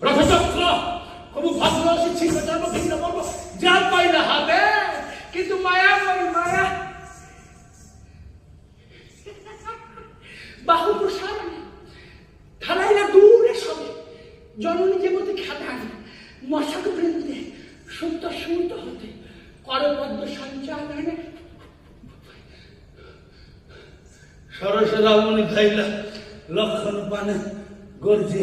রথচক্র কবু ভদ্র শিক্ষিত জন্ম ভিন্ন বর্ব যা পাইলে হাতে কিন্তু মায়া করি, মায়া। বাহু প্রসারণে ঠালাইলা দূরে সবে, জননী যেমতি খাদান মশাক বৃন্দে সুপ্ত সুত হতে করবদ্ধ সঞ্চালনে সরস রাবণী খাইলা লক্ষণ পানে গর্জি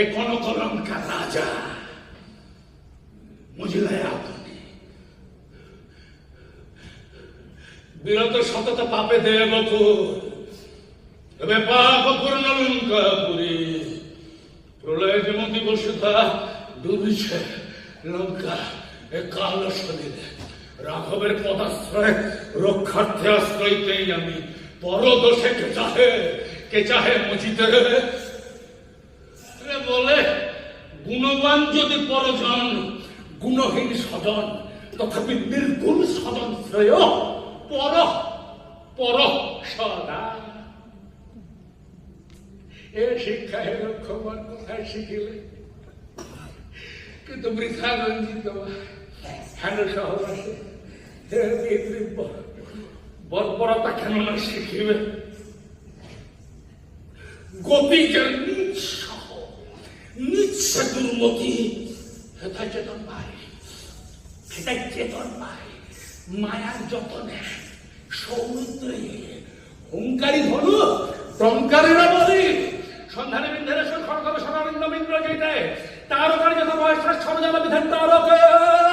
এ কনক লঙ্কা রাজা। মজিলায় আপনি বিরত সতত পাপে দেব তবে পাপ পূর্ণ লঙ্কা পুরী। প্রলয় যেমতি বসুধা ডুবিছে লঙ্কা, এ কাল সদিলে রাঘবের পদাশ্রয়, রক্ষার্থে আশ্রয়তেই আমি পরদোষে কে চাহে কে চাহে মজিতে বলে, গুণবান যদি পরজন, গুণহীন স্বজন, তথাপি নির্গুণ স্বজন শ্রেয়, পর পর সদা। এ শিখিলে। কিন্তু বৃথা রঞ্জিত হেন বর্বরতা কেন না শিখিবে? নিঃস নিঃস মতি হেথায় চেতন পায় হেথায় চেতন পায় মায়ার যতনে সৌমিত্রে হুঙ্কারি ধনু, টঙ্কারেরা বলি, সন্ধানে বিন্ধেশ্বর খড়গবে সদানন্দ মিত্র তার ওখানে যত বয়স সরজাল বিধান তারকে।